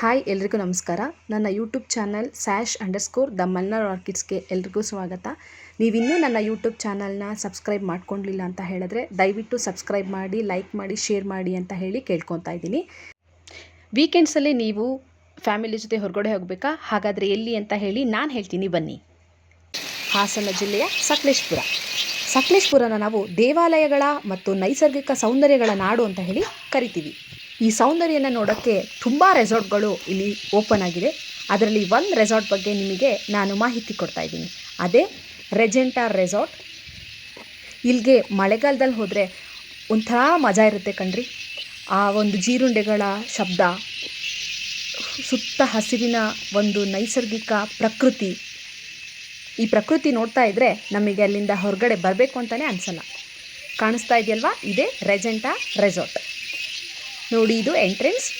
Hi, ಎಲ್ರಿಗೂ ನಮಸ್ಕಾರ. ನನ್ನ YouTube channel sash underscore the Malnad ಆರ್ಕಿಡ್ಸ್ಗೆ ಎಲ್ರಿಗೂ ಸ್ವಾಗತ. ನೀವಿನ್ನೂ ನನ್ನ ಯೂಟ್ಯೂಬ್ ಚಾನಲ್ನ ಸಬ್ಸ್ಕ್ರೈಬ್ ಮಾಡ್ಕೊಂಡಿಲ್ಲ ಅಂತ ಹೇಳಿದ್ರೆ ದಯವಿಟ್ಟು ಸಬ್ಸ್ಕ್ರೈಬ್ ಮಾಡಿ, ಲೈಕ್ ಮಾಡಿ, ಶೇರ್ ಮಾಡಿ ಅಂತ ಹೇಳಿ ಕೇಳ್ಕೊತಾ ಇದ್ದೀನಿ. ವೀಕೆಂಡ್ಸಲ್ಲಿ ನೀವು ಫ್ಯಾಮಿಲಿ ಜೊತೆ ಹೊರಗಡೆ ಹೋಗಬೇಕಾ? ಹಾಗಾದರೆ ಎಲ್ಲಿ ಅಂತ ಹೇಳಿ ನಾನು ಹೇಳ್ತೀನಿ ಬನ್ನಿ. ಹಾಸನ ಜಿಲ್ಲೆಯ ಸಕಲೇಶ್ಪುರ. ಸಕಲೇಶ್ಪುರನ ನಾವು ದೇವಾಲಯಗಳ ಮತ್ತು ನೈಸರ್ಗಿಕ ಸೌಂದರ್ಯಗಳ ನಾಡು ಅಂತ ಹೇಳಿ ಕರಿತೀವಿ. ಈ ಸೌಂದರ್ಯನ ನೋಡೋಕ್ಕೆ ತುಂಬ ರೆಸಾರ್ಟ್ಗಳು ಇಲ್ಲಿ ಓಪನ್ ಆಗಿದೆ. ಅದರಲ್ಲಿ ಒಂದು ರೆಸಾರ್ಟ್ ಬಗ್ಗೆ ನಿಮಗೆ ನಾನು ಮಾಹಿತಿ ಕೊಡ್ತಾ ಇದ್ದೀನಿ. ಅದೇ ರೆಜೆಂಟಾ ರೆಸಾರ್ಟ್. ಇಲ್ಲಿಗೆ ಮಳೆಗಾಲದಲ್ಲಿ ಹೋದರೆ ಒಂಥರ ಮಜಾ ಇರುತ್ತೆ ಕಣ್ರಿ. ಆ ಒಂದು ಜೀರುಂಡೆಗಳ ಶಬ್ದ, ಸುತ್ತ ಹಸಿರಿನ ಒಂದು ನೈಸರ್ಗಿಕ ಪ್ರಕೃತಿ. ಈ ಪ್ರಕೃತಿ ನೋಡ್ತಾ ಇದ್ದರೆ ನಮಗೆ ಅಲ್ಲಿಂದ ಹೊರಗಡೆ ಬರಬೇಕು ಅಂತಲೇ ಅನಿಸಲ್ಲ. ಕಾಣಿಸ್ತಾ ಇದೆಯಲ್ವಾ? ಇದೇ ರೆಜೆಂಟಾ ರೆಸಾರ್ಟ್. ನೋಡಿ ಇದು ಎಂಟ್ರೆನ್ಸ್.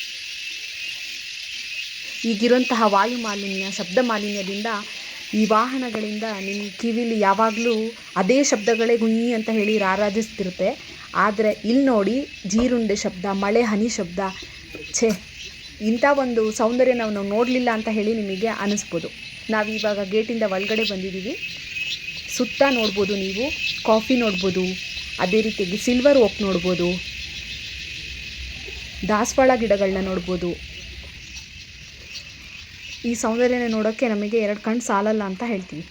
ಈಗಿರುವಂತಹ ವಾಯು ಮಾಲಿನ್ಯ ಶಬ್ದ ಮಾಲಿನ್ಯದಿಂದ ಈ ವಾಹನಗಳಿಂದ ನಿಮ್ಮ ಕಿವಿಲಿ ಯಾವಾಗಲೂ ಅದೇ ಶಬ್ದಗಳೇ ಗುಂಯಿ ಅಂತ ಹೇಳಿ ರಾರಾಜಿಸ್ತಿರುತ್ತೆ. ಆದರೆ ಇಲ್ಲಿ ನೋಡಿ ಜೀರುಂಡೆ ಶಬ್ದ, ಮಳೆ ಹನಿ ಶಬ್ದ, ಛೇ ಇಂಥ ಒಂದು ಸೌಂದರ್ಯ ನಾವು ನಾವು ನೋಡಲಿಲ್ಲ ಅಂತ ಹೇಳಿ ನಿಮಗೆ ಅನ್ನಿಸ್ಬೋದು ನಾವಿವಾಗ ಗೇಟಿಂದ ಒಳಗಡೆ ಬಂದಿದ್ದೀವಿ. ಸುತ್ತ ನೋಡ್ಬೋದು ನೀವು, ಕಾಫಿ ನೋಡ್ಬೋದು, ಅದೇ ರೀತಿಯಾಗಿ ಸಿಲ್ವರ್ ಓಕ್ ನೋಡ್ಬೋದು, ದಾಸವಾಳ ಗಿಡಗಳನ್ನ ನೋಡ್ಬೋದು. ಈ ಸೌಂದರ್ಯನ ನೋಡೋಕ್ಕೆ ನಮಗೆ ಎರಡು ಕಣ್ಣು ಸಾಲಲ್ಲ ಅಂತ ಹೇಳ್ತೀವಿ.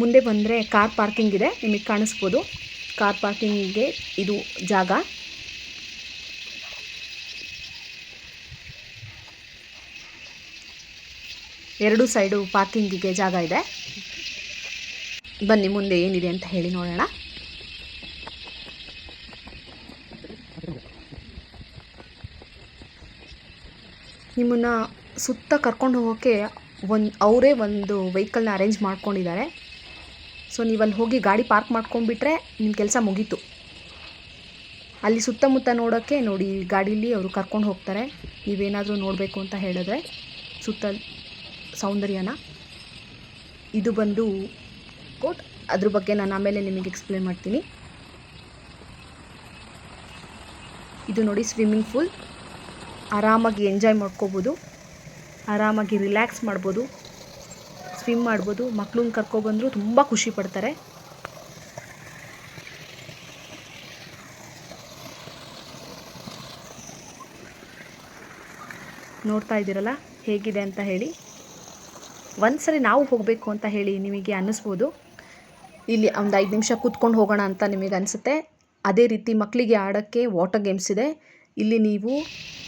ಮುಂದೆ ಬಂದರೆ ಕಾರ್ ಪಾರ್ಕಿಂಗ್ ಇದೆ, ನಿಮಗೆ ಕಾಣಿಸ್ಬೋದು. ಕಾರ್ ಪಾರ್ಕಿಂಗ್ಗೆ ಇದು ಜಾಗ. ಎರಡು ಸೈಡು ಪಾರ್ಕಿಂಗಿಗೆ ಜಾಗ ಇದೆ. ಬನ್ನಿ, ಮುಂದೆ ಏನಿದೆ ಅಂತ ಹೇಳಿ ನೋಡೋಣ. ನಿಮ್ಮನ್ನು ಸುತ್ತ ಕರ್ಕೊಂಡು ಹೋಗೋಕ್ಕೆ ಒಂದು, ಅವರೇ ಒಂದು ವೆಹಿಕಲ್ನ ಅರೇಂಜ್ ಮಾಡ್ಕೊಂಡಿದ್ದಾರೆ. ಸೊ ನೀವು ಅಲ್ಲಿ ಹೋಗಿ ಗಾಡಿ ಪಾರ್ಕ್ ಮಾಡ್ಕೊಂಡ್ಬಿಟ್ರೆ ನಿಮ್ಮ ಕೆಲಸ ಮುಗೀತು. ಅಲ್ಲಿ ಸುತ್ತಮುತ್ತ ನೋಡೋಕ್ಕೆ ನೋಡಿ, ಗಾಡೀಲಿ ಅವರು ಕರ್ಕೊಂಡು ಹೋಗ್ತಾರೆ. ನೀವೇನಾದರೂ ನೋಡಬೇಕು ಅಂತ ಹೇಳಿದ್ರೆ ಸುತ್ತ ಸೌಂದರ್ಯನ? ಇದು ಬಂದು ಕೋಟ್. ಅದ್ರ ಬಗ್ಗೆ ನಾನು ಆಮೇಲೆ ನಿಮಗೆ ಎಕ್ಸ್ಪ್ಲೇನ್ ಮಾಡ್ತೀನಿ. ಇದು ನೋಡಿ ಸ್ವಿಮ್ಮಿಂಗ್ ಫೂಲ್ ಆರಾಮಾಗಿ ಎಂಜಾಯ್ ಮಾಡ್ಕೋಬೋದು. ಆರಾಮಾಗಿ ರಿಲ್ಯಾಕ್ಸ್ ಮಾಡ್ಬೋದು. ಸ್ವಿಮ್ ಮಾಡ್ಬೋದು. ಮಕ್ಳನ್ನ ಕರ್ಕೊಬಂದರೂ ತುಂಬ ಖುಷಿ ಪಡ್ತಾರೆ. ನೋಡ್ತಾ ಇದ್ದೀರಲ್ಲ? ಹೇಗಿದೆ ಅಂತ ಹೇಳಿ. ಒಂದ್ಸರಿ ನಾವು ಹೋಗಬೇಕು ಅಂತ ಹೇಳಿ ನಿಮಗೆ ಅನ್ನಿಸ್ಬೋದು? ಇಲ್ಲಿ ಒಂದು ಐದು ನಿಮಿಷ ಕೂತ್ಕೊಂಡು ಹೋಗೋಣ ಅಂತ ನಿಮಗೆ ಅನಿಸುತ್ತೆ. ಅದೇ ರೀತಿ ಮಕ್ಕಳಿಗೆ ಆಡೋಕ್ಕೆ ವಾಟರ್ ಗೇಮ್ಸ್ ಇದೆ. ಇಲ್ಲಿ ನೀವು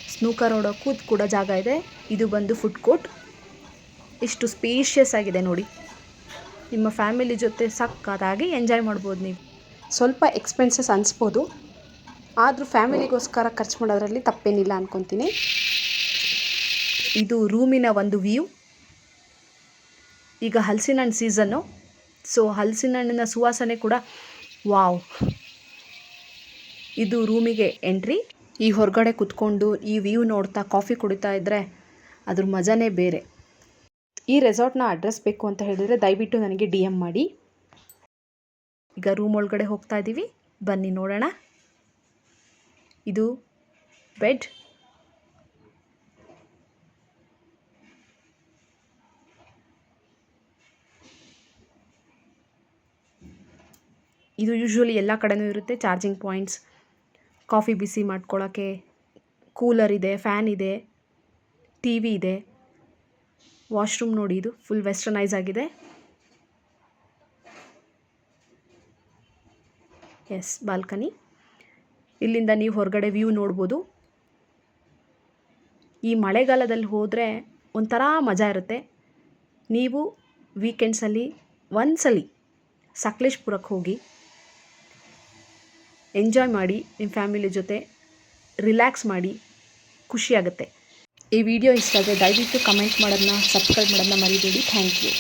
ಸ್ನೂಕರ್ ಆಡೋಕ್ಕೂ ಕೂಡ ಜಾಗ ಇದೆ. ಇದು ಬಂದು ಫುಡ್ ಕೋರ್ಟ್. ಇಷ್ಟು ಸ್ಪೇಷಿಯಸ್ ಆಗಿದೆ ನೋಡಿ. ನಿಮ್ಮ ಫ್ಯಾಮಿಲಿ ಜೊತೆ ಸಕ್ಕತ್ತಾಗಿ ಎಂಜಾಯ್ ಮಾಡ್ಬೋದು ನೀವು. ಸ್ವಲ್ಪ ಎಕ್ಸ್ಪೆನ್ಸಸ್ ಅನಿಸ್ಬೋದು. ಆದರೂ ಫ್ಯಾಮಿಲಿಗೋಸ್ಕರ ಖರ್ಚು ಮಾಡೋದ್ರಲ್ಲಿ ತಪ್ಪೇನಿಲ್ಲ ಅಂದ್ಕೊತೀನಿ ಇದು ರೂಮಿನ ಒಂದು ವ್ಯೂ. ಈಗ ಹಲಸಿನ ಹಣ್ಣು ಸೀಸನ್ನು. ಸೊ ಹಲಸಿನ ಹಣ್ಣಿನ ಸುವಾಸನೆ ಕೂಡ ವಾವ್. ಇದು ರೂಮಿಗೆ ಎಂಟ್ರಿ. ಈ ಹೊರಗಡೆ ಕುತ್ಕೊಂಡು ಈ ವ್ಯೂ ನೋಡ್ತಾ ಕಾಫಿ ಕುಡಿತಾ ಇದ್ದರೆ ಅದ್ರ ಮಜಾನೇ ಬೇರೆ. ಈ ರೆಸಾರ್ಟ್ನ ಅಡ್ರೆಸ್ ಬೇಕು ಅಂತ ಹೇಳಿದರೆ ದಯವಿಟ್ಟು ನನಗೆ ಡಿ ಎಂ ಮಾಡಿ. ಈಗ ರೂಮ್ ಒಳಗಡೆ ಹೋಗ್ತಾ ಇದ್ದೀವಿ ಬನ್ನಿ ನೋಡೋಣ. ಇದು ಬೆಡ್. ಇದು ಯೂಶ್ವಲಿ ಎಲ್ಲ ಕಡೆನೂ ಇರುತ್ತೆ. ಚಾರ್ಜಿಂಗ್ ಪಾಯಿಂಟ್ಸ್ ಕಾಫಿ ಬಿಸಿ ಮಾಡ್ಕೊಳ್ಳೋಕ್ಕೆ ಕೂಲರ್ ಇದೆ ಫ್ಯಾನ್ ಇದೆ ಟಿ ವಿ ಇದೆ. ವಾಶ್ರೂಮ್ ನೋಡಿ, ಇದು ಫುಲ್ ವೆಸ್ಟರ್ನೈಸ್ ಆಗಿದೆ. ಎಸ್ ಬಾಲ್ಕನಿ ಇಲ್ಲಿಂದ ನೀವು ಹೊರಗಡೆ ವ್ಯೂ ನೋಡ್ಬೋದು. ಈ ಮಳೆಗಾಲದಲ್ಲಿ ಹೋದರೆ ಒಂಥರ ಮಜಾ ಇರುತ್ತೆ. ನೀವು ವೀಕೆಂಡ್ಸಲ್ಲಿ ಒಂದ್ಸಲಿ ಸಕಲೇಶ್ಪುರಕ್ಕೆ ಹೋಗಿ ಎಂಜಾಯ್ ಮಾಡಿ ನಿಮ್ಮ ಫ್ಯಾಮಿಲಿ ಜೊತೆ ರಿಲ್ಯಾಕ್ಸ್ ಮಾಡಿ ಖುಷಿಯಾಗುತ್ತೆ ಈ ವಿಡಿಯೋ ಇಷ್ಟ ಆದರೆ ದಯವಿಟ್ಟು ಕಮೆಂಟ್ ಮಾಡೋದನ್ನ ಸಬ್ಸ್ಕ್ರೈಬ್ ಮಾಡೋದನ್ನ ಮರಿಬೇಡಿ. Thank you